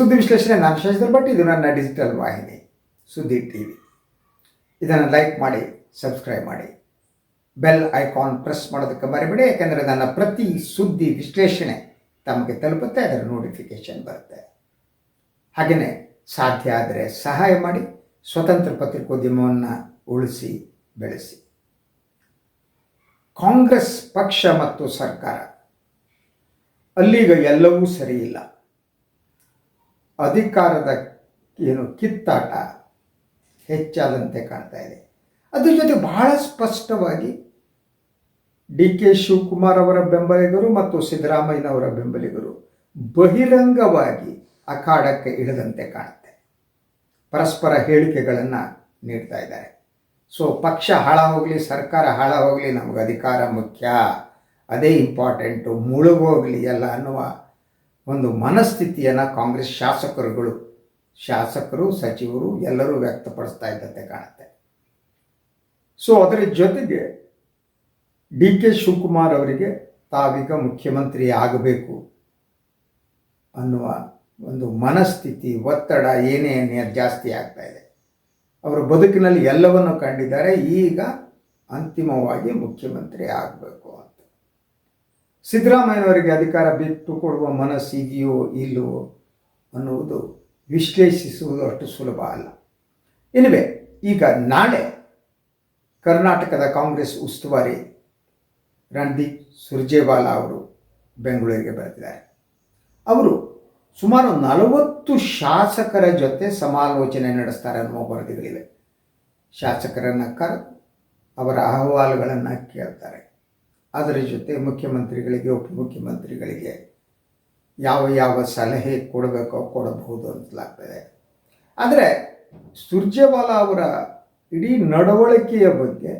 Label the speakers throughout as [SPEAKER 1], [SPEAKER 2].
[SPEAKER 1] ಸುದ್ದಿ ವಿಶ್ಲೇಷಣೆ ನಾನು ಶಶಿಧರ್ ಭಟ್ ಇದು ನನ್ನ ಡಿಜಿಟಲ್ ವಾಹಿನಿ, ಸುದ್ದಿ ಟಿ ವಿ ಇದನ್ನು ಲೈಕ್ ಮಾಡಿ ಸಬ್ಸ್ಕ್ರೈಬ್ ಮಾಡಿ. ಬೆಲ್ ಐಕಾನ್ ಪ್ರೆಸ್ ಮಾಡೋದಕ್ಕೆ ಮರಿಬೇಡಿ, ಯಾಕೆಂದರೆ ನನ್ನ ಪ್ರತಿ ಸುದ್ದಿ ವಿಶ್ಲೇಷಣೆ ತಮಗೆ ತಲುಪುತ್ತೆ, ಅದರ ನೋಟಿಫಿಕೇಷನ್ ಬರುತ್ತೆ. ಹಾಗೆಯೇ ಸಾಧ್ಯ ಆದರೆ ಸಹಾಯ ಮಾಡಿ, ಸ್ವತಂತ್ರ ಪತ್ರಿಕೋದ್ಯಮವನ್ನು ಉಳಿಸಿ, ಬೆಳೆಸಿ. ಕಾಂಗ್ರೆಸ್ ಪಕ್ಷ ಮತ್ತು ಸರ್ಕಾರ, ಅಲ್ಲಿಗ ಎಲ್ಲವೂ ಸರಿ ಇಲ್ಲ. ಅಧಿಕಾರದ ಏನು ಕಿತ್ತಾಟ ಹೆಚ್ಚಾದಂತೆ ಕಾಣ್ತಾ ಇದೆ. ಅದ್ರ ಜೊತೆ ಬಹಳ ಸ್ಪಷ್ಟವಾಗಿ ಡಿ ಕೆ ಶಿವಕುಮಾರ್ ಅವರ ಬೆಂಬಲಿಗರು ಮತ್ತು ಸಿದ್ದರಾಮಯ್ಯನವರ ಬೆಂಬಲಿಗರು ಬಹಿರಂಗವಾಗಿ ಅಖಾಡಕ್ಕೆ ಇಳಿದಂತೆ ಕಾಣುತ್ತೆ. ಪರಸ್ಪರ ಹೇಳಿಕೆಗಳನ್ನು ನೀಡ್ತಾ ಇದ್ದಾರೆ. ಸೊ ಪಕ್ಷ ಹಾಳ ಸರ್ಕಾರ ಹಾಳ ನಮಗೆ ಅಧಿಕಾರ ಮುಖ್ಯ, ಅದೇ ಇಂಪಾರ್ಟೆಂಟು ಮುಳುಗೋಗಲಿ ಎಲ್ಲ ಅನ್ನುವ ಒಂದು ಮನಸ್ಥಿತಿಯನ್ನು ಕಾಂಗ್ರೆಸ್ ಶಾಸಕರುಗಳು, ಶಾಸಕರು, ಸಚಿವರು ಎಲ್ಲರೂ ವ್ಯಕ್ತಪಡಿಸ್ತಾ ಇದ್ದಂತೆ ಕಾಣುತ್ತೆ. ಸೊ ಅದರ ಜೊತೆಗೆ ಡಿ ಕೆ ಶಿವಕುಮಾರ್ ಅವರಿಗೆ ತಾವೀಗ ಮುಖ್ಯಮಂತ್ರಿ ಆಗಬೇಕು ಅನ್ನುವ ಒಂದು ಮನಸ್ಥಿತಿ, ಒತ್ತಡ ಏನೇ ಜಾಸ್ತಿ ಆಗ್ತಾ ಇದೆ. ಅವರ ಬದುಕಿನಲ್ಲಿ ಎಲ್ಲವನ್ನು ಕಂಡಿದ್ದಾರೆ, ಈಗ ಅಂತಿಮವಾಗಿ ಮುಖ್ಯಮಂತ್ರಿ ಆಗಬೇಕು ಅಂತ. ಸಿದ್ದರಾಮಯ್ಯನವರಿಗೆ ಅಧಿಕಾರ ಬಿಟ್ಟು ಕೊಡುವ ಮನಸ್ಸಿದೆಯೋ ಇಲ್ಲವೋ ಅನ್ನುವುದು ವಿಶ್ಲೇಷಿಸುವುದು ಅಷ್ಟು ಸುಲಭ ಅಲ್ಲ. ಇನ್ನುವೆ ಈಗ ನಾಳೆ ಕರ್ನಾಟಕದ ಕಾಂಗ್ರೆಸ್ ಉಸ್ತುವಾರಿ ರಣದೀಪ್ ಸುರ್ಜೇವಾಲಾ ಅವರು ಬೆಂಗಳೂರಿಗೆ ಬರೆದಿದ್ದಾರೆ ಅವರು ಸುಮಾರು ನಲವತ್ತು ಶಾಸಕರ ಜೊತೆ ಸಮಾಲೋಚನೆ ನಡೆಸ್ತಾರೆ ಅನ್ನುವ ವರದಿಗಳಿವೆ. ಶಾಸಕರನ್ನು ಕರೆದು ಅವರ ಅಹವಾಲುಗಳನ್ನು ಕೇಳ್ತಾರೆ. ಅದರ ಜೊತೆ ಮುಖ್ಯಮಂತ್ರಿಗಳಿಗೆ, ಉಪಮುಖ್ಯಮಂತ್ರಿಗಳಿಗೆ ಯಾವ ಯಾವ ಸಲಹೆ ಕೊಡಬೇಕೋ ಕೊಡಬಹುದು ಅಂತಲಾಗ್ತದೆ. ಆದರೆ ಸುರ್ಜೇವಾಲಾ ಅವರ ಇಡೀ ನಡವಳಿಕೆಯ ಬಗ್ಗೆ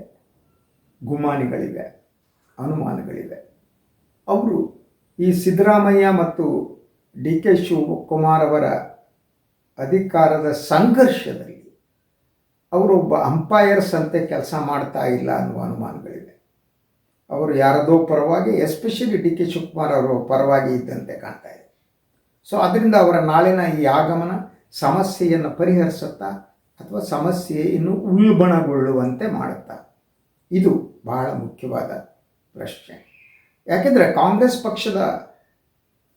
[SPEAKER 1] ಗುಮಾನಿಗಳಿವೆ, ಅನುಮಾನಗಳಿವೆ. ಅವರು ಈ ಸಿದ್ದರಾಮಯ್ಯ ಮತ್ತು ಡಿ ಕೆ ಶಿವಕುಮಾರ್ ಅವರ ಅಧಿಕಾರದ ಸಂಘರ್ಷದಲ್ಲಿ ಅವರೊಬ್ಬ ಅಂಪೈರ್ಸ್ ಅಂತೆ ಕೆಲಸ ಮಾಡ್ತಾ ಇಲ್ಲ ಅನ್ನುವ ಅನುಮಾನಗಳಿವೆ. ಅವರು ಯಾರದೋ ಪರವಾಗಿ ಎಸ್ಪೆಷಲಿ ಡಿ ಕೆ ಶಿವಕುಮಾರ್ ಅವರು ಪರವಾಗಿ ಇದ್ದಂತೆ ಕಾಣ್ತಾ ಇದೆ. ಸೊ ಅದರಿಂದ ಅವರ ನಾಳಿನ ಈ ಆಗಮನ ಸಮಸ್ಯೆಯನ್ನು ಪರಿಹರಿಸುತ್ತಾ ಅಥವಾ ಸಮಸ್ಯೆ ಇನ್ನು ಉಲ್ಬಣಗೊಳ್ಳುವಂತೆ ಮಾಡುತ್ತಾ? ಇದು ಬಹಳ ಮುಖ್ಯವಾದ ಪ್ರಶ್ನೆ. ಯಾಕೆಂದರೆ ಕಾಂಗ್ರೆಸ್ ಪಕ್ಷದ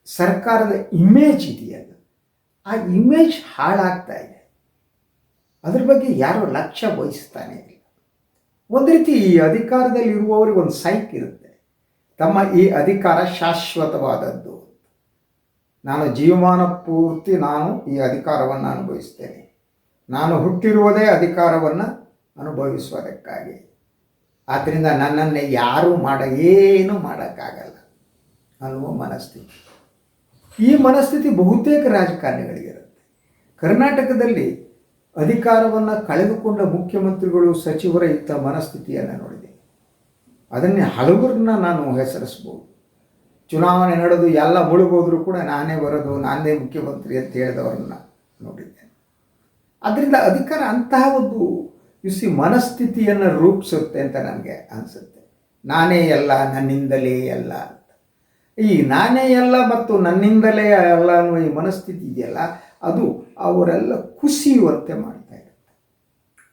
[SPEAKER 1] ಸರ್ಕಾರದ ಇಮೇಜ್ ಇದೆಯಲ್ಲ, ಆ ಇಮೇಜ್ ಹಾಳಾಗ್ತಾ ಇದೆ. ಅದ್ರ ಬಗ್ಗೆ ಯಾರೂ ಲಕ್ಷ್ಯ ವಹಿಸ್ತಾನೆ ಇಲ್ಲ. ಒಂದು ರೀತಿ ಈ ಅಧಿಕಾರದಲ್ಲಿ ಇರುವವರಿಗೆ ಒಂದು ಸೈಕ್ ಇರುತ್ತೆ. ತಮ್ಮ ಈ ಅಧಿಕಾರ ಶಾಶ್ವತವಾದದ್ದು. ನಾನು ಜೀವಮಾನ ಪೂರ್ತಿ ನಾನು ಈ ಅಧಿಕಾರವನ್ನು ಅನುಭವಿಸ್ತೇನೆ. ನಾನು ಹುಟ್ಟಿರುವುದೇ ಅಧಿಕಾರವನ್ನು ಅನುಭವಿಸುವುದಕ್ಕಾಗಿ. ಆದ್ದರಿಂದ ನನ್ನನ್ನು ಯಾರೂ ಮಾಡ, ಏನೂ ಮಾಡೋಕ್ಕಾಗಲ್ಲ ಅನ್ನುವ ಮನಸ್ಥಿತಿ. ಈ ಮನಸ್ಥಿತಿ ಬಹುತೇಕ ರಾಜಕಾರಣಿಗಳಿಗಿರುತ್ತೆ ಕರ್ನಾಟಕದಲ್ಲಿ ಅಧಿಕಾರವನ್ನು ಕಳೆದುಕೊಂಡ ಮುಖ್ಯಮಂತ್ರಿಗಳು ಸಚಿವರ ಇಂಥ ಮನಸ್ಥಿತಿಯನ್ನು ನೋಡಿದೆ. ಅದನ್ನೇ ಹಲವರನ್ನ ನಾನು ಹೆಸರಿಸ್ಬೋದು ಚುನಾವಣೆ ನಡೆದು ಎಲ್ಲ ಮುಳುಗೋದ್ರೂ ಕೂಡ ನಾನೇ ಬರೋದು, ನಾನೇ ಮುಖ್ಯಮಂತ್ರಿ ಅಂತ ಹೇಳಿದವರನ್ನ ನೋಡಿದ್ದೇನೆ ಅದರಿಂದ ಅಧಿಕಾರ ಅಂತಹ ಒಂದು ಸಿ ಮನಸ್ಥಿತಿಯನ್ನು ರೂಪಿಸುತ್ತೆ ಅಂತ ನನಗೆ ಅನಿಸುತ್ತೆ. ನಾನೇ ಎಲ್ಲ, ನನ್ನಿಂದಲೇ ಎಲ್ಲ ಅಂತ. ಈ ನಾನೇ ಎಲ್ಲ ಮತ್ತು ನನ್ನಿಂದಲೇ ಎಲ್ಲ ಅನ್ನುವ ಈ ಮನಸ್ಥಿತಿ ಇದೆಯಲ್ಲ, ಅದು ಅವರೆಲ್ಲ ಕುಸಿಯುವಂತೆ ಮಾಡ್ತಾ ಇರುತ್ತೆ.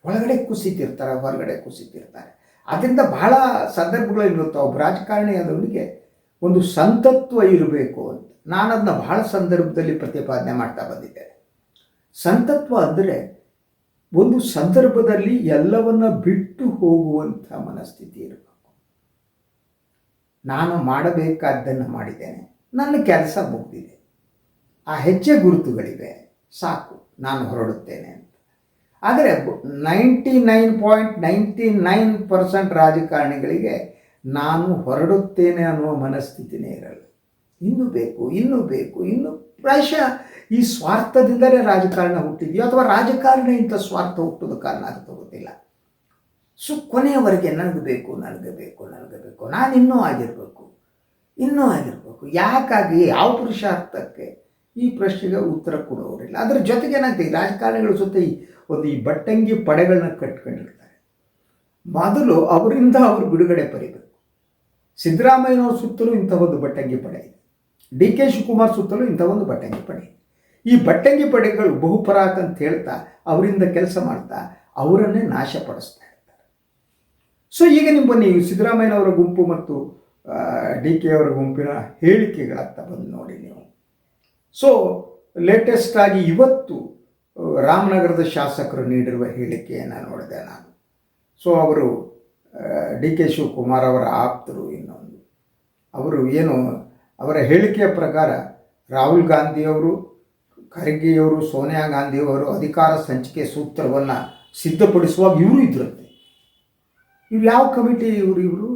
[SPEAKER 1] ಒಳಗಡೆ ಕುಸಿತಿರ್ತಾರೆ, ಹೊರಗಡೆ ಕುಸಿತಿರ್ತಾರೆ. ಅದರಿಂದ ಬಹಳ ಸಂದರ್ಭಗಳಲ್ಲಿ ಇರುತ್ತೆ ಒಬ್ಬ ರಾಜಕಾರಣಿ ಆದವನಿಗೆ ಒಂದು ಸಂತತ್ವ ಇರಬೇಕು ಅಂತ. ನಾನು ಅದನ್ನ ಬಹಳ ಸಂದರ್ಭದಲ್ಲಿ ಪ್ರತಿಪಾದನೆ ಮಾಡ್ತಾ ಬಂದಿದ್ದೇನೆ ಸಂತತ್ವ ಅಂದರೆ ಒಂದು ಸಂದರ್ಭದಲ್ಲಿ ಎಲ್ಲವನ್ನ ಬಿಟ್ಟು ಹೋಗುವಂಥ ಮನಸ್ಥಿತಿ ಇರಬೇಕು. ನಾನು ಮಾಡಬೇಕಾದ್ದನ್ನು ಮಾಡಿದ್ದೇನೆ. ನನ್ನ ಕೆಲಸ ಮುಗಿದಿದೆ. ಆ ಹೆಜ್ಜೆ ಗುರುತುಗಳಿವೆ. ಸಾಕು, ನಾನು ಹೊರಡುತ್ತೇನೆ ಅಂತ. ಆದರೆ ninety nine point ninety nine percent ರಾಜಕಾರಣಿಗಳಿಗೆ ನಾನು ಹೊರಡುತ್ತೇನೆ ಅನ್ನುವ ಮನಸ್ಥಿತಿನೇ ಇರಲ್ಲ. ಇನ್ನೂ ಬೇಕು ಇನ್ನೂ ಬೇಕು, ಇನ್ನೂ ಪ್ರಾಯಶಃ ಈ ಸ್ವಾರ್ಥದಿಂದಲೇ ರಾಜಕಾರಣ ಹುಟ್ಟಿದೆಯೋ ಅಥವಾ ರಾಜಕಾರಣ ಇಂಥ ಸ್ವಾರ್ಥ ಹುಟ್ಟೋದು ಕಾರಣ ಅಂತ ಗೊತ್ತಿಲ್ಲ ಸೊ ಕೊನೆಯವರೆಗೆ ನನಗೆ ಬೇಕು ನನಗೆ ಬೇಕು ನನಗೆ ಬೇಕು, ನಾನು ಇನ್ನೂ ಆಗಿರಬೇಕು ಇನ್ನೂ ಆಗಿರಬೇಕು. ಯಾಕಾಗಿ? ಯಾವ ಪುರುಷಾರ್ಥಕ್ಕೆ? ಈ ಪ್ರಶ್ನೆಗೆ ಉತ್ತರ ಕೊಡೋರಿಲ್ಲ. ಅದರ ಜೊತೆಗೆ ಏನಾಗ್ತದೆ ರಾಜಕಾರಣಿಗಳ ಜೊತೆ ಈ ಒಂದು ಈ ಬಟ್ಟಂಗಿ ಪಡೆಗಳನ್ನ ಕಟ್ಕೊಂಡಿರ್ತಾರೆ. ಮೊದಲು ಅವರಿಂದ ಅವರು ಬಿಡುಗಡೆ ಪಡಿಬೇಕು. ಸಿದ್ದರಾಮಯ್ಯನವ್ರ ಸುತ್ತಲೂ ಇಂಥ ಒಂದು ಬಟ್ಟಂಗಿ ಪಡೆ ಇದೆ. ಡಿ ಕೆ ಶಿವಕುಮಾರ್ ಸುತ್ತಲೂ ಇಂಥ ಒಂದು ಬಟ್ಟಂಗಿ ಪಡೆ ಈ ಬಟ್ಟಂಗಿ ಪಡೆಗಳು ಬಹುಪರಾಕ್ ಅಂತ ಹೇಳ್ತಾ, ಅವರಿಂದ ಕೆಲಸ ಮಾಡ್ತಾ, ಅವರನ್ನೇ ನಾಶಪಡಿಸ್ತಾ ಇರ್ತಾರೆ. ಸೊ ಈಗ ನಿಮ್ಮ ಬನ್ನಿ, ಸಿದ್ದರಾಮಯ್ಯನವರ ಗುಂಪು ಮತ್ತು ಡಿ ಕೆ ಅವರ ಗುಂಪಿನ ಹೇಳಿಕೆಗಳತ್ತ ಬಂದು ನೋಡಿ ನೀವು. ಸೊ ಲೇಟೆಸ್ಟ್ ಆಗಿ ಇವತ್ತು ರಾಮನಗರದ ಶಾಸಕರು ನೀಡಿರುವ ಹೇಳಿಕೆಯನ್ನು ನೋಡಿದೆ ನಾನು. ಸೊ ಅವರು ಡಿ ಕೆ ಶಿವಕುಮಾರ್ ಅವರ ಆಪ್ತರು ಇನ್ನೊಂದು. ಅವರು ಏನು, ಅವರ ಹೇಳಿಕೆಯ ಪ್ರಕಾರ ರಾಹುಲ್ ಗಾಂಧಿಯವರು ಖರ್ಗೆಯವರು ಸೋನಿಯಾ ಗಾಂಧಿಯವರು ಅಧಿಕಾರ ಸಂಚಿಕೆ ಸೂತ್ರವನ್ನು ಸಿದ್ಧಪಡಿಸುವಾಗ ಇವರು ಇದ್ರಂತೆ. ಇವ್ರು ಯಾವ ಕಮಿಟಿ ಇವರು ಇವರು?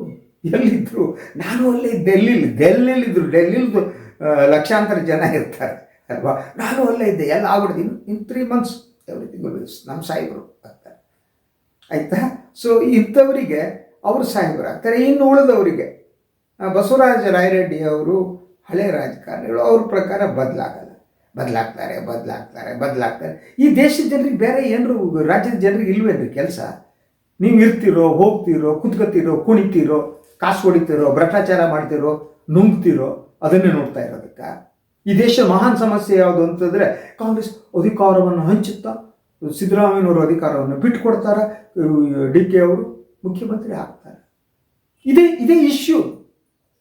[SPEAKER 1] ಎಲ್ಲಿದ್ದರು ನಾನು ಅಲ್ಲೇ ಡೆಲ್ಲಿಲಿ ಡೆಲ್ಲಿಲಿದ್ದರು ಡೆಲ್ಲಿಲಿದ್ದು ಲಕ್ಷಾಂತರ ಜನ ಇರ್ತಾರೆ, ಅಲ್ವಾ? ನಾನು ಅಲ್ಲೇ ಇದ್ದೆ, ಎಲ್ಲ ಆಗ್ಬಿಡ್ತು in in three months everything ನಮ್ಮ ಸಾಹೇಬರು ಆಗ್ತಾರೆ ಆಯಿತಾ? ಸೊ ಇಂಥವರಿಗೆ ಅವರು ಸಾಹೇಬರು ಆಗ್ತಾರೆ. ಇನ್ನು ಉಳಿದವರಿಗೆ ಬಸವರಾಜ ರಾಯರೆಡ್ಡಿ ಅವರು ಹಳೆ ರಾಜಕಾರಣಿಗಳು. ಅವ್ರ ಪ್ರಕಾರ ಬದಲಾಗಲ್ಲ. ಬದಲಾಗ್ತಾರೆ ಬದಲಾಗ್ತಾರೆ ಬದಲಾಗ್ತಾರೆ. ಈ ದೇಶದ ಜನರಿಗೆ ಬೇರೆ ಏನರು, ರಾಜ್ಯದ ಜನರಿಗೆ ಇಲ್ವೇನ್ರಿ ಕೆಲಸ? ನೀವು ಇರ್ತಿರೋ, ಹೋಗ್ತಿರೋ ಕುತ್ಕೋತಿರೋ ಕುಣಿತಿರೋ, ಕಾಸು ಹೊಡಿತಿರೋ, ಭ್ರಷ್ಟಾಚಾರ ಮಾಡ್ತಿರೋ, ನುಂಗ್ತಿರೋ ಅದನ್ನೇ ನೋಡ್ತಾ ಇರೋದಕ್ಕೆ. ಈ ದೇಶ ಮಹಾನ್ ಸಮಸ್ಯೆ ಯಾವುದು ಅಂತಂದರೆ ಕಾಂಗ್ರೆಸ್ ಅಧಿಕಾರವನ್ನು ಹಂಚುತ್ತಾ, ಸಿದ್ದರಾಮಯ್ಯನವರು ಅಧಿಕಾರವನ್ನು ಬಿಟ್ಟುಕೊಡ್ತಾರೆ, ಡಿ ಕೆ ಅವರು ಮುಖ್ಯಮಂತ್ರಿ ಆಗ್ತಾರೆ. ಇದೇ ಇದೇ ಇಶ್ಯೂ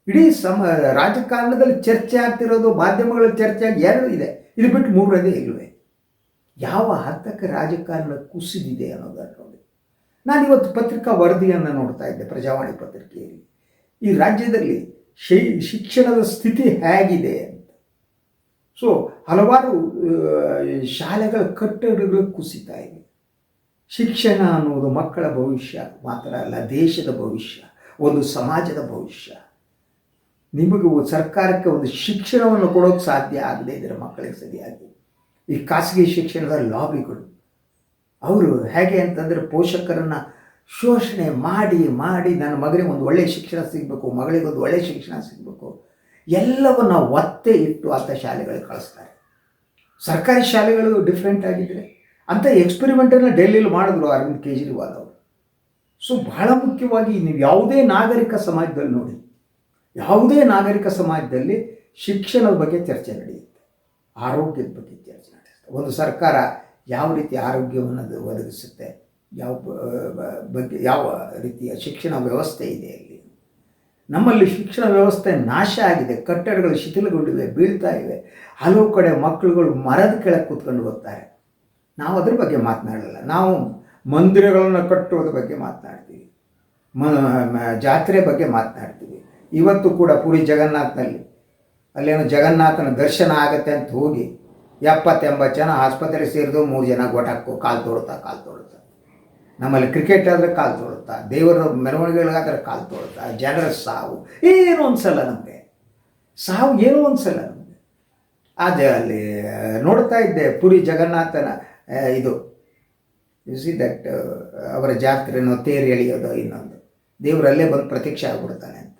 [SPEAKER 1] ಇಡೀ ಸಮ, ರಾಜಕಾರಣದಲ್ಲಿ ಚರ್ಚೆ ಆಗ್ತಿರೋದು, ಮಾಧ್ಯಮಗಳಲ್ಲಿ ಚರ್ಚೆ ಆಗಿ ಎರಡು ಇದೆ. ಇದು ಬಿಟ್ಟು ಮೂರನೇ ಇಲ್ಲವೇ ಯಾವ ಹಂತಕ್ಕೆ ರಾಜಕಾರಣ ಕುಸಿದಿದೆ ಅನ್ನೋದನ್ನು ನೋಡಿ. ನಾನಿವತ್ತು ಪತ್ರಿಕಾ ವರದಿಯನ್ನು ನೋಡ್ತಾ ಇದ್ದೆ, ಪ್ರಜಾವಾಣಿ ಪತ್ರಿಕೆಯಲ್ಲಿ. ಈ ರಾಜ್ಯದಲ್ಲಿ ಶೈ, ಶಿಕ್ಷಣದ ಸ್ಥಿತಿ ಹೇಗಿದೆ ಸೊ ಹಲವಾರು ಶಾಲೆಗಳ ಕಟ್ಟಡಗಳು ಕುಸಿತಾ ಇವೆ. ಶಿಕ್ಷಣ ಅನ್ನೋದು ಮಕ್ಕಳ ಭವಿಷ್ಯ ಮಾತ್ರ ಅಲ್ಲ, ದೇಶದ ಭವಿಷ್ಯ, ಒಂದು ಸಮಾಜದ ಭವಿಷ್ಯ. ನಿಮಗೆ ಸರ್ಕಾರಕ್ಕೆ ಒಂದು ಶಿಕ್ಷಣವನ್ನು ಕೊಡೋಕೆ ಸಾಧ್ಯ ಆಗದೇ ಇದ್ದರೆ ಮಕ್ಕಳಿಗೆ ಸರಿಯಾಗಿ. ಈ ಖಾಸಗಿ ಶಿಕ್ಷಣದ ಲಾಬಿಗಳು. ಅವರು ಹೇಗೆ ಅಂತಂದರೆ ಪೋಷಕರನ್ನು ಶೋಷಣೆ ಮಾಡಿ ಮಾಡಿ ನನ್ನ ಮಗನಿಗೆ ಒಂದು ಒಳ್ಳೆಯ ಶಿಕ್ಷಣ ಸಿಗಬೇಕು, ಮಗಳಿಗೆ ಒಂದು ಒಳ್ಳೆಯ ಶಿಕ್ಷಣ ಸಿಗಬೇಕು. ಎಲ್ಲವನ್ನು ಒತ್ತೆ ಇಟ್ಟು ಅಂಥ ಶಾಲೆಗಳಿಗೆ ಕಳಿಸ್ತಾರೆ. ಸರ್ಕಾರಿ ಶಾಲೆಗಳು ಡಿಫ್ರೆಂಟ್ ಆಗಿದ್ದರೆ ಅಂಥ ಎಕ್ಸ್ಪೆರಿಮೆಂಟನ್ನು ಡೆಲ್ಲಿಲಿ ಮಾಡಿದ್ರು ಅರವಿಂದ್ ಕೇಜ್ರಿವಾಲ್ ಅವರು. ಸೊ ಬಹಳ ಮುಖ್ಯವಾಗಿ ನೀವು ಯಾವುದೇ ನಾಗರಿಕ ಸಮಾಜದಲ್ಲಿ ನೋಡಿ, ಯಾವುದೇ ನಾಗರಿಕ ಸಮಾಜದಲ್ಲಿ ಶಿಕ್ಷಣದ ಬಗ್ಗೆ ಚರ್ಚೆ ನಡೆಯುತ್ತೆ. ಆರೋಗ್ಯದ ಬಗ್ಗೆ ಚರ್ಚೆ ನಡೆಯುತ್ತೆ. ಒಂದು ಸರ್ಕಾರ ಯಾವ ರೀತಿ ಆರೋಗ್ಯವನ್ನು ಒದಗಿಸುತ್ತೆ ಯಾವ ಬಗ್ಗೆ, ಯಾವ ರೀತಿಯ ಶಿಕ್ಷಣ ವ್ಯವಸ್ಥೆ ಇದೆ ಅಲ್ಲಿ? ನಮ್ಮಲ್ಲಿ ಶಿಕ್ಷಣ ವ್ಯವಸ್ಥೆ ನಾಶ ಆಗಿದೆ, ಕಟ್ಟಡಗಳು ಶಿಥಿಲಗೊಂಡಿವೆ, ಬೀಳ್ತಾ ಇವೆ. ಹಲವು ಕಡೆ ಮಕ್ಕಳುಗಳು ಮರದ ಕೆಳಗೆ ಕೂತ್ಕೊಂಡು ಹೋಗ್ತಾರೆ ನಾವು ಅದ್ರ ಬಗ್ಗೆ ಮಾತನಾಡಲ್ಲ. ನಾವು ಮಂದಿರಗಳನ್ನು ಕಟ್ಟುವುದ್ರ ಬಗ್ಗೆ ಮಾತನಾಡ್ತೀವಿ. ಮ ಜಾತ್ರೆ ಬಗ್ಗೆ ಮಾತನಾಡ್ತೀವಿ. ಇವತ್ತು ಕೂಡ ಪುರಿ ಜಗನ್ನಾಥನಲ್ಲಿ, ಅಲ್ಲೇನೋ ಜಗನ್ನಾಥನ ದರ್ಶನ ಆಗತ್ತೆ ಅಂತ ಹೋಗಿ ಎಪ್ಪತ್ತೆಂಬತ್ತು ಜನ ಆಸ್ಪತ್ರೆ ಸೇರಿದು ಮೂರು ಜನ ಗೊಟಕ್ಕು ಕಾಲು ತೋಡ್ತಾ ಕಾಲು ತೋಡುತ್ತಾ. ನಮ್ಮಲ್ಲಿ ಕ್ರಿಕೆಟ್ ಆದರೆ ಕಾಲು ತೊಳುತ್ತಾ ದೇವರ ಮೆರವಣಿಗೆಗಳಿಗಾದ್ರೆ ಕಾಲು ತೊಳುತ್ತಾ ಜನರ ಸಾವು, ಏನೂ ಅನ್ಸಲ್ಲ ನಮಗೆ. ಸಾವು ಏನೂ ಅನ್ಸಲ್ಲ ನಮಗೆ. ಆದರೆ ಅಲ್ಲಿ ನೋಡ್ತಾ ಇದ್ದೆ ಪುರಿ ಜಗನ್ನಾಥನ ಇದು ಯು ಸಿ ದಟ್ ಅವರ ಜಾತ್ರೆನೋ ತೇರು ಎಳೆಯೋದು ಇನ್ನೊಂದು. ದೇವರಲ್ಲೇ ಬಂದು ಪ್ರತೀಕ್ಷೆ ಆಗ್ಬಿಡ್ತಾನೆ ಅಂತ.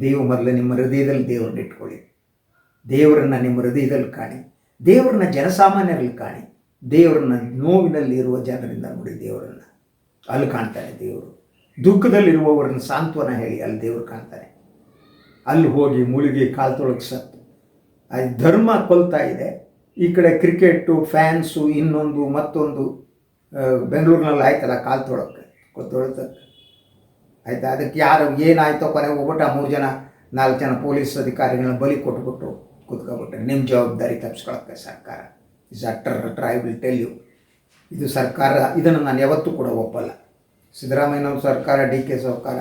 [SPEAKER 1] ದೇವ ಮೊದಲು ನಿಮ್ಮ ಹೃದಯದಲ್ಲಿ ದೇವ್ರನ್ನ ಇಟ್ಕೊಳ್ಳಿ. ದೇವರನ್ನ ನಿಮ್ಮ ಹೃದಯದಲ್ಲಿ ಕಾಣಿ. ದೇವರನ್ನ ಜನಸಾಮಾನ್ಯರಲ್ಲಿ ಕಾಣಿ. ದೇವರನ್ನ ನೋವಿನಲ್ಲಿ ಇರುವ ಜನರಿಂದ ನೋಡಿ ದೇವರನ್ನ. ಅಲ್ಲಿ ಕಾಣ್ತಾನೆ ದೇವರು. ದುಃಖದಲ್ಲಿರುವವರನ್ನ ಸಾಂತ್ವನ ಹೇಳಿ ಅಲ್ಲಿ ದೇವರು ಕಾಣ್ತಾನೆ ಅಲ್ಲಿ ಹೋಗಿ ಮುಳುಗಿ ಕಾಲು ತೊಳಗೆ ಸತ್ತು. ಅಲ್ಲಿ ಧರ್ಮ ಕೊಲ್ತಾ ಇದೆ. ಈ ಕಡೆ ಕ್ರಿಕೆಟು, ಫ್ಯಾನ್ಸು, ಇನ್ನೊಂದು, ಮತ್ತೊಂದು ಬೆಂಗಳೂರಿನಲ್ಲಿ ಆಯ್ತಲ್ಲ ಕಾಲು ತೊಳಕ್ಕೆ ಕೊತ್ತೊಳತ ಆಯ್ತಾ? ಅದಕ್ಕೆ ಯಾರು ಏನಾಯ್ತೋ ಕೊನೆ ಹೋಗ್ಬಿಟ್ಟು ಮೂರು ಜನ, ನಾಲ್ಕು ಜನ ಪೊಲೀಸ್ ಅಧಿಕಾರಿಗಳನ್ನ ಬಲಿ ಕೊಟ್ಬಿಟ್ಟು ಕೂತ್ಕೊಬಿಟ್ರೆ. ನಿಮ್ಮ ಜವಾಬ್ದಾರಿ ತಪ್ಪಿಸ್ಕೊಳಕ್ಕೆ ಸರ್ಕಾರ. Is at try will tell you ಇದು ಸರ್ಕಾರ, ಇದನ್ನು ನಾನು ಯಾವತ್ತೂ ಕೂಡ ಒಪ್ಪಲ್ಲ. ಸಿದ್ದರಾಮಯ್ಯನವ್ರ ಸರ್ಕಾರ, ಡಿ ಕೆ ಸಾವುಕಾರ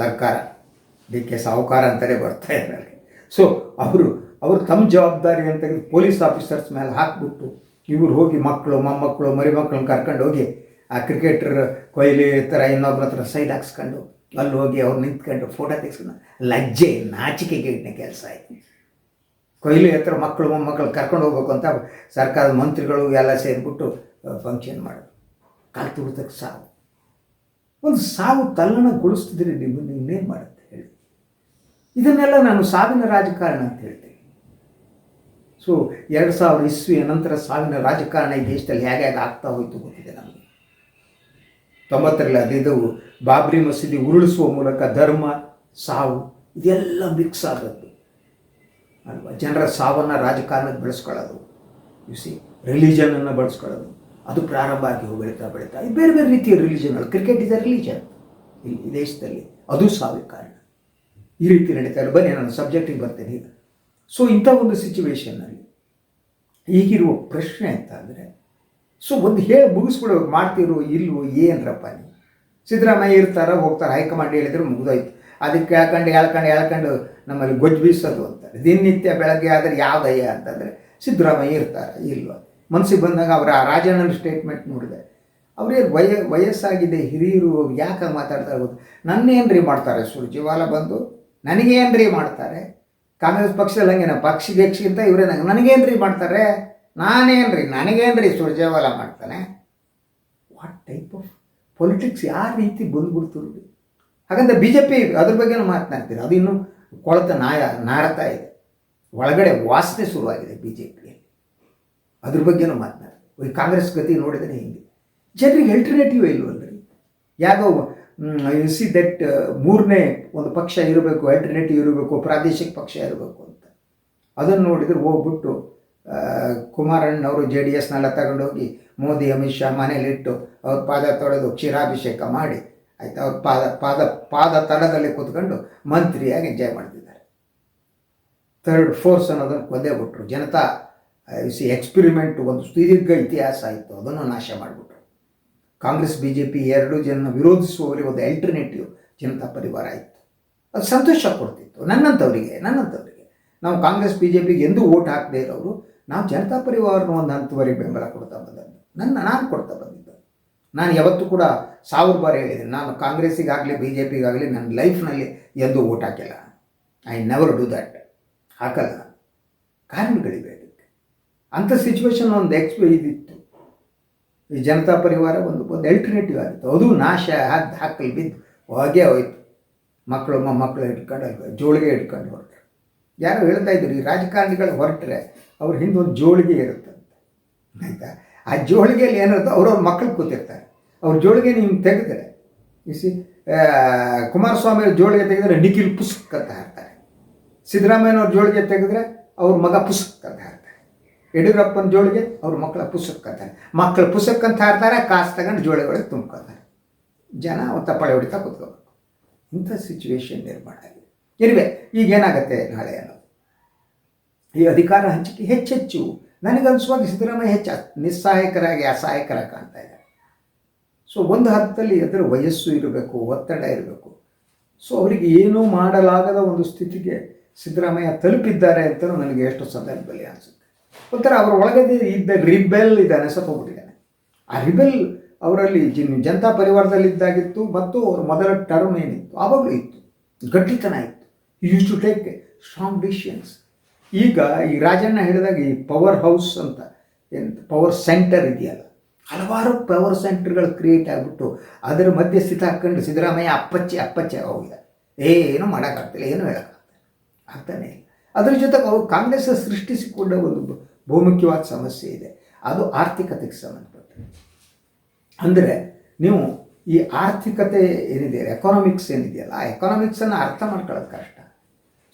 [SPEAKER 1] ಸರ್ಕಾರ, ಡಿ ಕೆ ಸಾವುಕಾರ ಅಂತಲೇ ಬರ್ತಾ ಇದ್ದಾರೆ ಸೊ ಅವರು ಅವರು ತಮ್ಮ ಜವಾಬ್ದಾರಿ ಅಂತ ಪೊಲೀಸ್ ಆಫೀಸರ್ಸ್ ಮೇಲೆ ಹಾಕ್ಬಿಟ್ಟು ಇವರು ಹೋಗಿ ಮಕ್ಕಳು, ಮೊಮ್ಮಕ್ಕಳು ಮರಿ ಮಕ್ಕಳನ್ನ ಕರ್ಕೊಂಡು ಹೋಗಿ ಆ ಕ್ರಿಕೆಟರ್ ಕೊಹ್ಲಿ ಥರ ಇನ್ನೊಬ್ಬರ ಹತ್ರ ಸೈಡ್ ಹಾಕ್ಸ್ಕೊಂಡು ಅಲ್ಲಿ ಹೋಗಿ ಅವ್ರು ನಿಂತ್ಕೊಂಡು ಫೋಟೋ ತೆಗೆಸ್ಕೊಂಡು ಲಜ್ಜೆ, ನಾಚಿಕೆಗೆ ಕೆಲಸ ಆಯ್ತು. ಕೊಹ್ಲಿ ಹತ್ರ ಮಕ್ಕಳು, ಮೊಮ್ಮಕ್ಕಳು ಕರ್ಕೊಂಡು ಹೋಗ್ಬೇಕು ಅಂತ ಸರ್ಕಾರದ ಮಂತ್ರಿಗಳು ಎಲ್ಲ ಸೇರಿಬಿಟ್ಟು ಫಂಕ್ಷನ್ ಮಾಡೋದು. ಕಾಲು ತುಳಿತಕ್ಕೆ ಸಾವು. ಒಂದು ಸಾವು ತಲ್ಲಣಗೊಳಿಸ್ತಿದ್ರೆ ನೀವು ಇನ್ನೇನು ಮಾಡುತ್ತೆ ಹೇಳಿ. ಇದನ್ನೆಲ್ಲ ನಾನು ಸಾವಿನ ರಾಜಕಾರಣ ಅಂತ ಹೇಳ್ತೇನೆ. ಸೊ ಎರಡು ಸಾವಿರ ಇಸ್ವಿಯ ನಂತರ ಸಾವಿನ ರಾಜಕಾರಣ ಈ ದೇಶದಲ್ಲಿ ಹೇಗೆ ಹೇಗೆ ಆಗ್ತಾ ಹೋಯಿತು ಗೊತ್ತಿದೆ ನಮಗೆ. ತೊಂಬತ್ತರಲ್ಲಿ ಅದಿದ್ದು ಬಾಬ್ರಿ ಮಸೀದಿ ಉರುಳಿಸುವ ಮೂಲಕ ಧರ್ಮ, ಸಾವು, ಇದೆಲ್ಲ ಮಿಕ್ಸ್ ಆದದ್ದು. ಅಲ್ವಾ? ಜನರ ಸಾವನ್ನು ರಾಜಕಾರಣಕ್ಕೆ ಬಳಸ್ಕೊಳ್ಳೋದು. U C ರಿಲಿಜನನ್ನು ಬಳಸ್ಕೊಳ್ಳೋದು. ಅದು ಪ್ರಾರಂಭ ಆಗಿ ಬೆಳೀತಾ ಬೆಳೀತಾ ಇದು. ಬೇರೆ ಬೇರೆ ರೀತಿಯ ರಿಲಿಜನ್ಗಳು ಕ್ರಿಕೆಟ್ ಇದೆ ರಿಲಿಜನ್ ಇಲ್ಲಿ ಈ ದೇಶದಲ್ಲಿ ಅದು ಸಾವಿನ ಕಾರಣ. ಈ ರೀತಿ ನಡೀತಾ ಇರೋ ಬನ್ನಿ, ನಾನು ಸಬ್ಜೆಕ್ಟಿಗೆ ಬರ್ತೇನೆ ಈಗ. ಸೊ ಇಂಥ ಒಂದು ಸಿಚುವೇಶನ್ನಲ್ಲಿ ಈಗಿರುವ ಪ್ರಶ್ನೆ ಅಂತ ಅಂದರೆ ಸೊ ಒಂದು ಹೇಳಿ ಮುಗಿಸ್ಬಿಡೋ, ಮಾಡ್ತಿರೋ ಇಲ್ವೋ ಏನರಪ್ಪ ನೀವು ಸಿದ್ದರಾಮಯ್ಯ ಇರ್ತಾರೆ, ಹೋಗ್ತಾರೆ, ಹೈಕಮಾಂಡ್ ಹೇಳಿದ್ರು ಮುಗಿದೋಯ್ತು. ಅದಕ್ಕೆ ಹೇಳ್ಕೊಂಡು ಹೇಳ್ಕೊಂಡು ಹೇಳ್ಕೊಂಡು ನಮ್ಮಲ್ಲಿ ಗೊಜ್ಜು ಬೀಸೋದು ಅಂತಾರೆ ದಿನನಿತ್ಯ ಬೆಳಗ್ಗೆ ಆದರೆ ಯಾವುದಯ್ಯ ಅಂತಂದರೆ ಸಿದ್ದರಾಮಯ್ಯ ಇರ್ತಾರೆ, ಇಲ್ವ? ಮನಸ್ಸಿಗೆ ಬಂದಾಗ ಅವರ ರಾಜಣ್ಣನ ಸ್ಟೇಟ್ಮೆಂಟ್ ನೋಡಿದೆ. ಅವ್ರಿಗೆ ವಯ, ವಯಸ್ಸಾಗಿದೆ, ಹಿರಿಯರು ಯಾಕೆ ಮಾತಾಡ್ತಾರೆ ಇರ್ಬೋದು ನನ್ನೇನ್ರಿ ಮಾಡ್ತಾರೆ ಸುರ್ಜಿವಾಲ ಬಂದು ನನಗೇನ್ರಿ ಮಾಡ್ತಾರೆ? ಕಾಂಗ್ರೆಸ್ ಪಕ್ಷದಲ್ಲಿ ಹಂಗೆ ಪಕ್ಷ ಅಂತ ಇವರೇ ನಂಗೆ. ನನಗೇನ್ರಿ ಮಾಡ್ತಾರೆ? ನಾನೇನ್ರಿ ನನಗೇನ್ರಿ ಸುರ್ಜೇವಾಲ ಮಾಡ್ತಾನೆ? ವಾಟ್ ಟೈಪ್ ಆಫ್ ಪೊಲಿಟಿಕ್ಸ್ ಯಾವ ರೀತಿ ಬಂದ್ಬಿಡ್ತು ಹಾಗಂತ ಬಿ ಜೆ ಪಿ ಅದ್ರ ಬಗ್ಗೆನೂ ಮಾತನಾಡ್ತೀರಿ? ಅದು ಇನ್ನೂ ಕೊಳತ ನಾಯ ನಾಡ್ತಾ ಇದೆ. ಒಳಗಡೆ ವಾಸನೆ ಶುರುವಾಗಿದೆ ಬಿ ಜೆ ಪಿಯಲ್ಲಿ ಅದ್ರ ಬಗ್ಗೆನೂ ಮಾತನಾಡ್ತೀವಿ ಈ ಕಾಂಗ್ರೆಸ್ ಗತಿ ನೋಡಿದ್ರೆ ಹಿಂಗೆ. ಜನರಿಗೆ ಅಲ್ಟರ್ನೇಟಿವ್ ಇಲ್ವಲ್ರಿ? ಯಾವುದೋ ಯು ಸಿ ದಟ್ ಮೂರನೇ ಒಂದು ಪಕ್ಷ ಇರಬೇಕು ಅಲ್ಟರ್ನೇಟಿವ್ ಇರಬೇಕು, ಪ್ರಾದೇಶಿಕ ಪಕ್ಷ ಇರಬೇಕು ಅಂತ. ಅದನ್ನು ನೋಡಿದ್ರೆ ಹೋಗ್ಬಿಟ್ಟು ಕುಮಾರಣ್ಣ ಕುಮಾರಣ್ಣವರು ಜೆ ಡಿ ಎಸ್ನೆಲ್ಲ ತಗೊಂಡೋಗಿ ಮೋದಿ, ಅಮಿತ್ ಶಾ ಮನೇಲಿಟ್ಟು ಅವ್ರ ಪಾದ ತೊಡೆದು ಕ್ಷೀರಾಭಿಷೇಕ ಮಾಡಿ, ಆಯ್ತು, ಅವ್ರ ಪಾದ ಪಾದ ಪಾದ ತಡದಲ್ಲಿ ಕೂತ್ಕೊಂಡು ಮಂತ್ರಿಯಾಗಿ ಎಂಜಾಯ್ ಮಾಡ್ತಿದ್ದಾರೆ. ಥರ್ಡ್ ಫೋರ್ಸ್ ಅನ್ನೋದನ್ನು ಕೊಂದೇ ಬಿಟ್ರು. ಜನತಾ ಸಿ ಎಕ್ಸ್ಪಿರಿಮೆಂಟ್ ಒಂದು ಸುದೀರ್ಘ ಇತಿಹಾಸ ಇತ್ತು, ಅದನ್ನು ನಾಶ ಮಾಡಿಬಿಟ್ರು. ಕಾಂಗ್ರೆಸ್ ಬಿ ಜೆ ಪಿ ಎರಡು ಜನ ವಿರೋಧಿಸುವವರಿಗೆ ಒಂದು ಆಲ್ಟರ್ನೇಟಿವ್ ಜನತಾ ಪರಿವಾರ ಇತ್ತು. ಅದು ಸಂತೋಷ ಕೊಡ್ತಿತ್ತು, ನನ್ನಂಥವರಿಗೆ ನನ್ನಂಥವರಿಗೆ. ನಾವು ಕಾಂಗ್ರೆಸ್ ಬಿ ಜೆ ಪಿಗೆ ಎಂದೂ ಓಟ್ ಹಾಕದೇ ಇರೋರು, ನಾವು ಜನತಾ ಪರಿವಾರನ ಒಂದು ಹಂತವರೆಗೆ ಬೆಂಬಲ ಕೊಡ್ತಾ ಬಂದದ್ದು. ನನ್ನ, ನಾನು ಕೊಡ್ತಾ ಬಂದಿದ್ದು. ನಾನು ಯಾವತ್ತೂ ಕೂಡ ಸಾವಿರ ಬಾರಿ ಹೇಳಿದ್ದೀನಿ, ನಾನು ಕಾಂಗ್ರೆಸ್ಸಿಗಾಗಲಿ ಬಿ ಜೆ ಪಿಗಾಗಲಿ ನನ್ನ ಲೈಫ್ನಲ್ಲಿ ಎಂದೂ ಓಟ್ ಹಾಕಿಲ್ಲ. ಐ ನೆವರ್ ಡೂ ದ್ಯಾಟ್ ಹಾಕಲ್ಲ. ಕಾರಣಗಳಿವೆ ಅಂಥ ಸಿಚುವೇಶನ್ ಒಂದು ಎಕ್ಸ್ ಇದಿತ್ತು. ಈ ಜನತಾ ಪರಿವಾರ ಒಂದು ಒಂದು ಅಲ್ಟರ್ನೇಟಿವ್ ಆಗಿತ್ತು. ಅದು ನಾಶ ಹಾಕಿ ಹಾಕಲಿ ಬಿದ್ದು ಹೋಗೇ ಹೋಯ್ತು. ಮಕ್ಕಳು ಮೊಮ್ಮಕ್ಕಳು ಅಲ್ಲಿ ಜೋಳಿಗೆ ಇಟ್ಕೊಂಡು ಹೊರಟ್ರು ಯಾರೋ ಹೇಳ್ತಾ ಇದ್ರು, ಈ ರಾಜಕಾರಣಿಗಳು ಹೊರಟ್ರೆ ಅವ್ರ ಹಿಂದೆ ಒಂದು ಜೋಳಿಗೆ ಇರುತ್ತಂತೆ ಆಯಿತಾ? ಆ ಜೋಳಿಗೆಯಲ್ಲಿ ಏನಿರುತ್ತೋ ಅವ್ರವ್ರ ಮಕ್ಕಳು ಕೂತಿರ್ತಾರೆ. ಅವ್ರ ಜೋಳಿಗೆ ನೀವು ತೆಗೆದ್ರೆ ಇಸಿ ಕುಮಾರಸ್ವಾಮಿ ಅವ್ರ ಜೋಳಿಗೆ ತೆಗೆದ್ರೆ ನಿಖಿಲ್ ಪುಸ್ತಕ ಅಂತ ಹಾಕ್ತಾರೆ. ಸಿದ್ದರಾಮಯ್ಯನವ್ರ ಜೋಳಿಗೆ ತೆಗೆದ್ರೆ ಅವ್ರ ಮಗ ಪುಸ್ತಕ ಯಡಿಯೂರಪ್ಪನ ಜೋಳಿಗೆ ಅವ್ರ ಮಕ್ಕಳ ಪುಸ್ತಕ ಅಂತಾರೆ ಮಕ್ಕಳ ಪುಸ್ತಕ ಅಂತ ಹಾಡ್ತಾರೆ, ಕಾಸು ತಗೊಂಡು ಜೋಳಗಳಿಗೆ ತುಂಬ್ಕೊತಾರೆ ಜನ ತಪ್ಪಳೆ ಹೊಡಿತಾ ಕೂತ್ಕೋಬೇಕು. ಇಂಥ ಸಿಚುವೇಶನ್ ನಿರ್ಮಾಣ ಆಗಿದೆ. ಇರುವೆ, ಈಗ ಏನಾಗುತ್ತೆ ನಾಳೆ ಅನ್ನೋದು? ಈ ಅಧಿಕಾರ ಹಂಚಿಕೆ ಹೆಚ್ಚೆಚ್ಚು. ನನಗನ್ಸುವಾಗ ಸಿದ್ದರಾಮಯ್ಯ ಹೆಚ್ಚು ನಿಸ್ಸಹಾಯಕರಾಗಿ ಅಸಹಾಯಕರಾಗಿ ಕಾಣ್ತಾ ಇದ್ದಾರೆ. ಸೊ ಒಂದು ಹಂತದಲ್ಲಿ ಅದರ ವಯಸ್ಸು ಇರಬೇಕು, ಒತ್ತಡ ಇರಬೇಕು. ಸೊ ಅವರಿಗೆ ಏನೂ ಮಾಡಲಾಗದ ಒಂದು ಸ್ಥಿತಿಗೆ ಸಿದ್ದರಾಮಯ್ಯ ತಲುಪಿದ್ದಾರೆ ಅಂತಲೂ ನನಗೆ ಎಷ್ಟು ಸಂದರ್ಭದಲ್ಲಿ ಅನಿಸುತ್ತೆ. ಒಂಥರ ಅವರ ಒಳಗಡೆ ಇದ್ದ ರಿಬೆಲ್ ಇದ್ದಾನೆ ಸತ್ತೋಗ್ಬಿಟ್ಟಿದ್ದಾನೆ ಆ ರಿಬೆಲ್ ಅವರಲ್ಲಿ ಜಿನ್, ಜನತಾ ಪರಿವಾರದಲ್ಲಿದ್ದಾಗಿತ್ತು ಮತ್ತು ಅವ್ರ ಮೊದಲ ಟರ್ಮ್ ಏನಿತ್ತು? ಆವಾಗಲೂ ಇತ್ತು. ಗಟ್ಟಿತನ ಇತ್ತು. Use to take strong decisions ಈಗ ಈ ರಾಜಣ್ಣ ಹೇಳಿದಾಗ ಈ ಪವರ್ ಹೌಸ್ ಅಂತ ಏನು ಪವರ್ ಸೆಂಟರ್ ಇದೆಯಲ್ಲ? ಹಲವಾರು ಪವರ್ ಸೆಂಟರ್ಗಳು ಕ್ರಿಯೇಟ್ ಆಗಿಬಿಟ್ಟು ಅದರ ಮಧ್ಯೆ ಸ್ಥಿತ ಹಾಕ್ಕೊಂಡು ಸಿದ್ದರಾಮಯ್ಯ ಅಪ್ಪಚ್ಚೆ ಅಪ್ಪಚ್ಚೆ ಹೋಗಿದೆ. ಏನೂ ಮಾಡೋಕ್ಕಾಗ್ತಿಲ್ಲ, ಏನೂ ಹೇಳೋಕ್ಕಾಗ್ತಿಲ್ಲ. ಆಗ್ತಾನೆ ಇಲ್ಲ. ಅದರ ಜೊತೆಗೆ ಅವರು ಕಾಂಗ್ರೆಸ್ ಸೃಷ್ಟಿಸಿಕೊಂಡ ಒಂದು ಬಹುಮುಖ್ಯವಾದ ಸಮಸ್ಯೆ ಇದೆ. ಅದು ಆರ್ಥಿಕತೆಗೆ ಸಂಬಂಧಪಟ್ಟದ್ದು. ಅಂದರೆ ನೀವು ಈ ಆರ್ಥಿಕತೆ ಏನಿದೆ ಎಕಾನಮಿಕ್ಸ್ ಏನಿದೆಯಲ್ಲ, ಆ ಎಕಾನಮಿಕ್ಸನ್ನು ಅರ್ಥ ಮಾಡ್ಕೊಳ್ಳೋದು ಕಷ್ಟ.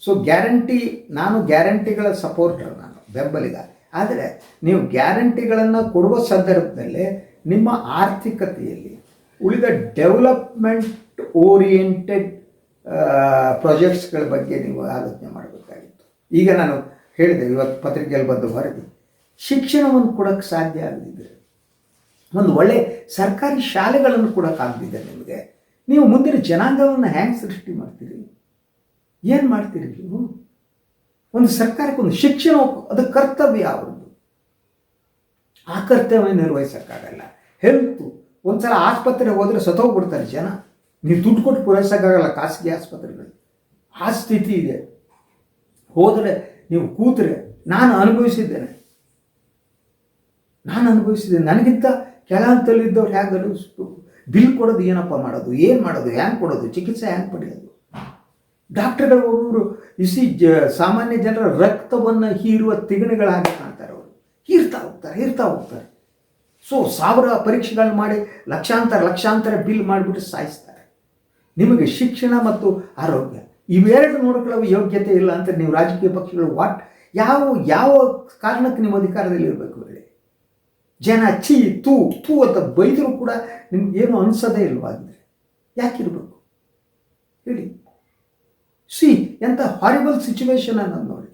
[SPEAKER 1] ಸೊ ಗ್ಯಾರಂಟಿ ನಾನು ಗ್ಯಾರಂಟಿಗಳ ಸಪೋರ್ಟರ್ ನಾನು, ಬೆಂಬಲಿಗ. ಆದರೆ ನೀವು ಗ್ಯಾರಂಟಿಗಳನ್ನು ಕೊಡುವ ಸಂದರ್ಭದಲ್ಲಿ ನಿಮ್ಮ ಆರ್ಥಿಕತೆಯಲ್ಲಿ ಉಳಿದ ಡೆವಲಪ್ಮೆಂಟ್ ಓರಿಯೆಂಟೆಡ್ ಪ್ರಾಜೆಕ್ಟ್ಸ್ಗಳ ಬಗ್ಗೆ ನೀವು ಆಲೋಚನೆ ಮಾಡಬೇಕಾಗಿತ್ತು ಈಗ ನಾನು ಹೇಳಿದೆ, ಇವತ್ತು ಪತ್ರಿಕೆಯಲ್ಲಿ ಬಂದು ವರದಿ ಶಿಕ್ಷಣವನ್ನು ಕೊಡೋಕ್ಕೆ ಸಾಧ್ಯ ಆಗದಿದ್ದರೆ ಒಂದು ಒಳ್ಳೆ ಸರ್ಕಾರಿ ಶಾಲೆಗಳನ್ನು ಕೊಡೋಕ್ಕಾಗದಿದೆ ನಿಮಗೆ, ನೀವು ಮುಂದಿನ ಜನಾಂಗವನ್ನು ಹ್ಯಾಂಗೆ ಸೃಷ್ಟಿ ಮಾಡ್ತೀರಿ? ಏನು ಮಾಡ್ತೀರಿ ನೀವು? ಒಂದು ಸರ್ಕಾರಕ್ಕೊಂದು ಶಿಕ್ಷಣ, ಅದು ಕರ್ತವ್ಯ ಅವರದ್ದು. ಆ ಕರ್ತವ್ಯ ನಿರ್ವಹಿಸೋಕ್ಕಾಗಲ್ಲ. ಹೆಲ್ತು ಒಂದ್ಸಲ ಆಸ್ಪತ್ರೆಗೆ ಹೋದರೆ ಸತೋಗ್ಬಿಡ್ತಾರೆ ಜನ. ನೀವು ದುಡ್ಡು ಕೊಟ್ಟು ಪೂರೈಸೋಕ್ಕಾಗಲ್ಲ ಖಾಸಗಿ ಆಸ್ಪತ್ರೆಗಳು ಆ ಸ್ಥಿತಿ ಇದೆ. ಹೋದರೆ ನೀವು ಕೂತರೆ ನಾನು ಅನುಭವಿಸಿದ್ದೇನೆ. ನಾನು ಅನುಭವಿಸಿದ್ದೇನೆ. ನನಗಿಂತ ಕೆಲ ಹಂತದಲ್ಲಿದ್ದವ್ರು ಹೇಗೆ ಅನುಭವಿಸ್ತು ಬಿಲ್ ಕೊಡೋದು ಏನಪ್ಪ ಮಾಡೋದು? ಏನು ಮಾಡೋದು? ಹ್ಯಾಂಗೆ ಕೊಡೋದು? ಚಿಕಿತ್ಸೆ ಹ್ಯಾಂಗೆ ಪಡೆಯೋದು? ಡಾಕ್ಟರ್ಗಳು ಒಬ್ಬೊಬ್ಬರು ಇಸಿ ಜ, ಸಾಮಾನ್ಯ ಜನರ ರಕ್ತವನ್ನು ಹೀರುವ ತಿಗಣೆಗಳಾಗಿ ಕಾಣ್ತಾರೆ ಅವರು. ಹೀರ್ತಾ ಹೋಗ್ತಾರೆ ಹೀರ್ತಾ ಹೋಗ್ತಾರೆ. ಸೊ ಸಾವಿರ ಪರೀಕ್ಷೆಗಳನ್ನು ಮಾಡಿ ಲಕ್ಷಾಂತರ ಲಕ್ಷಾಂತರ ಬಿಲ್ ಮಾಡಿಬಿಟ್ಟು ಸಾಯಿಸ್ತಾರೆ. ನಿಮಗೆ ಶಿಕ್ಷಣ ಮತ್ತು ಆರೋಗ್ಯ. ಇವೆರಡು ನೋಡ್ಕೊಳ್ಳೋ ಯೋಗ್ಯತೆ ಇಲ್ಲ ಅಂತ ನೀವು ರಾಜಕೀಯ ಪಕ್ಷಗಳು ವಾಟ್? ಯಾವ ಯಾವ ಕಾರಣಕ್ಕೆ ನೀವು ಅಧಿಕಾರದಲ್ಲಿ ಇರಬೇಕು ಹೇಳಿ? ಜನ ಛೀ, ತೂ ತೂ ಅಂತ ಬೈದರೂ ಕೂಡ ನಿಮ್ಗೇನು ಅನಿಸೋದೇ ಯಾಕೆ ಯಾಕಿರಬೇಕು ಹೇಳಿ. ಸಿ ಎಂಥ ಹಾರಿಬಲ್ ಸಿಚುವೇಶನ್ ಅನ್ನೋದು ನೋಡಿ.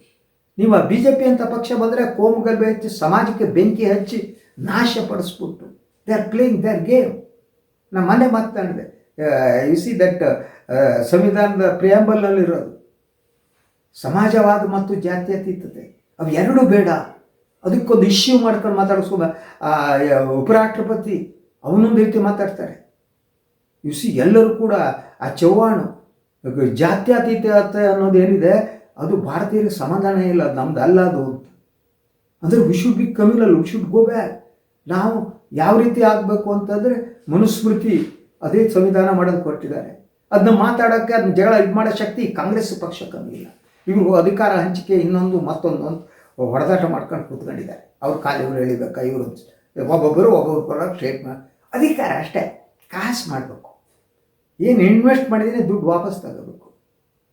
[SPEAKER 1] ನೀವು ಬಿ ಜೆ ಪಿ ಅಂತ ಪಕ್ಷ ಬಂದರೆ ಕೋಮುಗಲ್ಬೆ ಹಚ್ಚಿ ಸಮಾಜಕ್ಕೆ ಬೆಂಕಿ ಹಚ್ಚಿ ನಾಶ ಪಡಿಸ್ಬಿಟ್ಟು. They are playing they are game ನಮ್ಮ ಮನೆ ಮಾತನಾಡಿದೆ. ಯು ಸಿ ದಟ್ ಸಂವಿಧಾನದ ಪ್ರಿಯಾಂಬಲ್ನಲ್ಲಿರೋದು ಸಮಾಜವಾದ ಮತ್ತು ಜಾತ್ಯತೀತತೆ ಅವು ಎರಡೂ ಬೇಡ. ಅದಕ್ಕೊಂದು ಇಶ್ಯೂ ಮಾಡ್ಕೊಂಡು ಮಾತಾಡಿಸ್ಕೊ ಉಪರಾಷ್ಟ್ರಪತಿ ಅವನೊಂದು ರೀತಿ ಮಾತಾಡ್ತಾರೆ. ಯು ಸಿ ಎಲ್ಲರೂ ಕೂಡ ಆ ಚೌಹಾಣು ಜಾತ್ಯತೀತತೆ ಅನ್ನೋದು ಏನಿದೆ, ಅದು ಭಾರತೀಯರಿಗೆ ಸಮಾಧಾನ ಇಲ್ಲ ನಮ್ದು ಅಲ್ಲ ಅದು ಅಂದರೆ we should be communal we should go back ನಾವು ಯಾವ ರೀತಿ ಆಗಬೇಕು ಅಂತಂದರೆ ಮನುಸ್ಮೃತಿ ಅದೇ ಸಂವಿಧಾನ ಮಾಡೋದು ಕೊಟ್ಟಿದ್ದಾರೆ. ಅದನ್ನ ಮಾತಾಡೋಕ್ಕೆ ಅದನ್ನ ಜಗಳ ಇದು ಮಾಡೋ ಶಕ್ತಿ ಕಾಂಗ್ರೆಸ್ ಪಕ್ಷ ಕಮ್ಮಿ ಇಲ್ಲ. ಇವರು ಅಧಿಕಾರ ಹಂಚಿಕೆ ಇನ್ನೊಂದು ಮತ್ತೊಂದು ಅಂತ ಹೊಡೆದಾಟ ಮಾಡ್ಕೊಂಡು ಕೂತ್ಕೊಂಡಿದ್ದಾರೆ. ಅವ್ರ ಕಾಲು ಇವರು ಎಳಿಬೇಕಾ? ಇವರು ಒಬ್ಬೊಬ್ಬರು ಒಬ್ಬೊಬ್ಬರ ಸ್ಟೇಟ್ ಅಧಿಕಾರ ಅಷ್ಟೇ. ಕಾಸು ಮಾಡಬೇಕು. ಏನು ಇನ್ವೆಸ್ಟ್ ಮಾಡಿದರೆ ದುಡ್ಡು ವಾಪಸ್ ತಗೋಬೇಕು.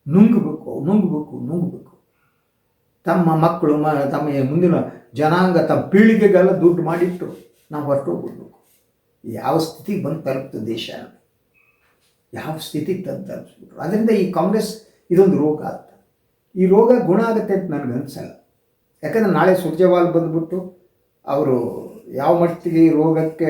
[SPEAKER 1] ನುಂಗಬೇಕು ನುಂಗಬೇಕು ನುಂಗಬೇಕು. ತಮ್ಮ ಮಕ್ಕಳು ಮ, ತಮ್ಮ ಮುಂದಿನ ಜನಾಂಗ, ತಮ್ಮ ಪೀಳಿಗೆಗೆಲ್ಲ ದುಡ್ಡು ಮಾಡಿಟ್ಟು ನಾವು ಹೊರಟೋಗ್ಬಿಡ್ಬೇಕು. ಯಾವ ಸ್ಥಿತಿಗೆ ಬಂದು ತಲುಪ್ತು ದೇಶ ಯಾವ ಸ್ಥಿತಿಗೆ ತಂದು ತಲುಪಿಸ್ಬಿಟ್ರು. ಅದರಿಂದ ಈ ಕಾಂಗ್ರೆಸ್ ಇದೊಂದು ರೋಗ ಅಂತ. ಈ ರೋಗ ಗುಣ ಆಗುತ್ತೆ ಅಂತ ನನಗೆ ಅನಿಸಲ್ಲ. ಯಾಕಂದರೆ ನಾಳೆ ಸುರ್ಜೇವಾಲ್ ಬಂದ್ಬಿಟ್ಟು ಅವರು ಯಾವ ಮಟ್ಟಿಗೆ ಈ ರೋಗಕ್ಕೆ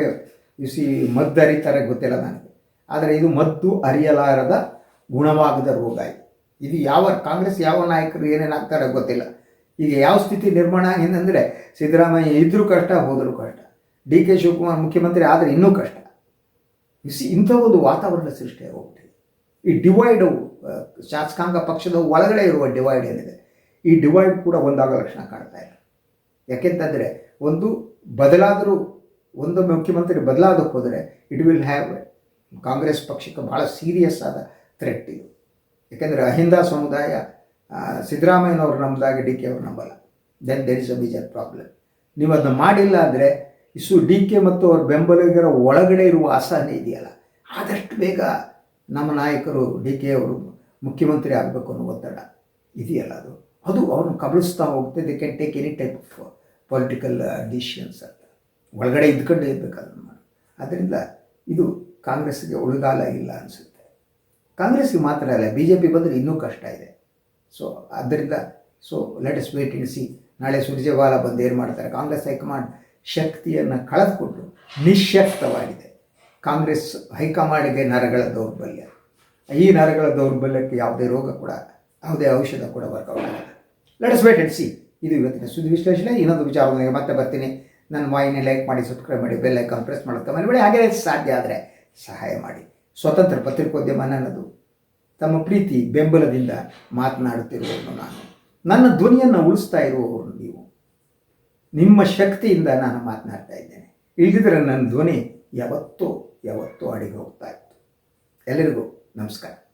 [SPEAKER 1] ಬಿಸಿ ಮದ್ದು ಅರಿತಾರೆ ಗೊತ್ತಿಲ್ಲ ನನಗೆ. ಆದರೆ ಇದು ಮದ್ದು ಅರಿಯಲಾರದ ಗುಣವಾಗದ ರೋಗ ಇದು. ಇದು ಯಾವ ಕಾಂಗ್ರೆಸ್ ಯಾವ ನಾಯಕರು ಏನೇನಾಗ್ತಾರೆ ಗೊತ್ತಿಲ್ಲ. ಈಗ ಯಾವ ಸ್ಥಿತಿ ನಿರ್ಮಾಣ ಅಂದರೆ ಸಿದ್ದರಾಮಯ್ಯ ಇದ್ದರೂ ಕಷ್ಟ, ಹೋದರೂ ಕಷ್ಟ. ಡಿ ಕೆ ಶಿವಕುಮಾರ್ ಮುಖ್ಯಮಂತ್ರಿ ಆದರೆ ಇನ್ನೂ ಕಷ್ಟ. ಸಿ ಇಂಥ ಒಂದು ವಾತಾವರಣ ಸೃಷ್ಟಿಯಾಗಿ ಹೋಗ್ತಿದೆ. ಈ ಡಿವೈಡು ಶಾಸಕಾಂಗ ಪಕ್ಷದ ಒಳಗಡೆ ಇರುವ ಡಿವೈಡ್ ಏನಿದೆ, ಈ ಡಿವೈಡ್ ಕೂಡ ಒಂದಾಗ ಲಕ್ಷಣ ಕಾಣ್ತಾ ಇಲ್ಲ. ಯಾಕೆಂತಂದರೆ, ಒಂದು ಬದಲಾದರೂ, ಒಂದು ಮುಖ್ಯಮಂತ್ರಿ ಬದಲಾದಕ್ಕೆ ಹೋದರೆ ಇಟ್ ವಿಲ್ ಹ್ಯಾವ್ ಕಾಂಗ್ರೆಸ್ ಪಕ್ಷಕ್ಕೆ ಭಾಳ ಸೀರಿಯಸ್ ಆದ ಥ್ರೆಟ್ ಇದು. ಯಾಕೆಂದರೆ, ಅಹಿಂದ ಸಮುದಾಯ ಸಿದ್ದರಾಮಯ್ಯನವ್ರು ನಮ್ಮದಾಗಿ ಡಿ ಕೆ ಅವ್ರು ನಂಬಲ್ಲ. Then there is a major problem ನೀವು ಅದನ್ನ ಮಾಡಿಲ್ಲ ಅಂದರೆ ಇಸು ಡಿ ಕೆ ಮತ್ತು ಅವರ ಬೆಂಬಲಿಗರ ಒಳಗಡೆ ಇರುವ ಆಸನೆ ಇದೆಯಲ್ಲ? ಆದಷ್ಟು ಬೇಗ ನಮ್ಮ ನಾಯಕರು ಡಿ ಕೆ ಅವರು ಮುಖ್ಯಮಂತ್ರಿ ಆಗಬೇಕು ಅನ್ನೋ ಒತ್ತಡ ಇದೆಯಲ್ಲ ಅದು? ಅದು ಅವ್ರನ್ನ ಕಬಳಿಸ್ತಾ ಹೋಗುತ್ತೆ. They can take any type of political decisions ಅಂತ. ಒಳಗಡೆ ಇದ್ಕೊಂಡು ಇರಬೇಕು ಅದನ್ನು ಆದ್ದರಿಂದ ಇದು ಕಾಂಗ್ರೆಸ್ಗೆ ಉಳಿಗಾಲ ಇಲ್ಲ ಅನಿಸುತ್ತೆ. ಕಾಂಗ್ರೆಸ್ಗೆ ಮಾತ್ರ ಅಲ್ಲ, ಬಿ ಜೆ ಪಿ ಬಂದರೆ ಇನ್ನೂ ಕಷ್ಟ ಇದೆ. ಸೊ ಆದ್ದರಿಂದ ಸೊ ಲೆಟ್ ಎಸ್ ವೇಟ್ ಇಳಿಸಿ ನಾಳೆ ಸುರ್ಜೇವಾಲಾ ಬಂದು ಏನು ಮಾಡ್ತಾರೆ? ಕಾಂಗ್ರೆಸ್ ಹೈಕಮಾಂಡ್ ಶಕ್ತಿಯನ್ನು ಕಳೆದುಕೊಂಡು ನಿಶಕ್ತವಾಗಿದೆ ಕಾಂಗ್ರೆಸ್ ಹೈಕಮಾಂಡ್ಗೆ ನರಗಳ ದೌರ್ಬಲ್ಯ. ಈ ನರಗಳ ದೌರ್ಬಲ್ಯಕ್ಕೆ ಯಾವುದೇ ರೋಗ ಕೂಡ, ಯಾವುದೇ ಔಷಧ ಕೂಡ ವರ್ಕೌಟ್ ಆಗಲ್ಲ. ಲೆಟ್ ಎಸ್ ವೇಟ್ ಸಿ ಇದು ಇವತ್ತಿನ ಸುದ್ದಿ ವಿಶ್ಲೇಷಣೆ. ಇನ್ನೊಂದು ವಿಚಾರದೊಂದಿಗೆ ಮತ್ತೆ ಬರ್ತೀನಿ. ನನ್ನ ವಾಹಿನಿ ಲೈಕ್ ಮಾಡಿ ಸಬ್ಸ್ಕ್ರೈಬ್ ಮಾಡಿ ಬೆಲ್ ಐಕಾನ್ ಪ್ರೆಸ್ ಮಾಡುತ್ತಾ ಮರಿಬೇಡಿ ಹಾಗೆ ಸಾಧ್ಯ ಆದರೆ ಸಹಾಯ ಮಾಡಿ. ಸ್ವತಂತ್ರ ಪತ್ರಿಕೋದ್ಯಮ ನನ್ನದು. ತಮ್ಮ ಪ್ರೀತಿ ಬೆಂಬಲದಿಂದ ಮಾತನಾಡುತ್ತಿರುವವನು ನಾನು. ನನ್ನ ಧ್ವನಿಯನ್ನು ಉಳಿಸ್ತಾ ಇರುವವರು ನೀವು. ನಿಮ್ಮ ಶಕ್ತಿಯಿಂದ ನಾನು ಮಾತನಾಡ್ತಾ ಇದ್ದೇನೆ. ಇಳಿದಿದ್ರೆ ನನ್ನ ಧ್ವನಿ ಯಾವತ್ತೂ ಯಾವತ್ತೂ ಅಡಿಗೆ ಹೋಗ್ತಾ ಇತ್ತು. ಎಲ್ಲರಿಗೂ ನಮಸ್ಕಾರ.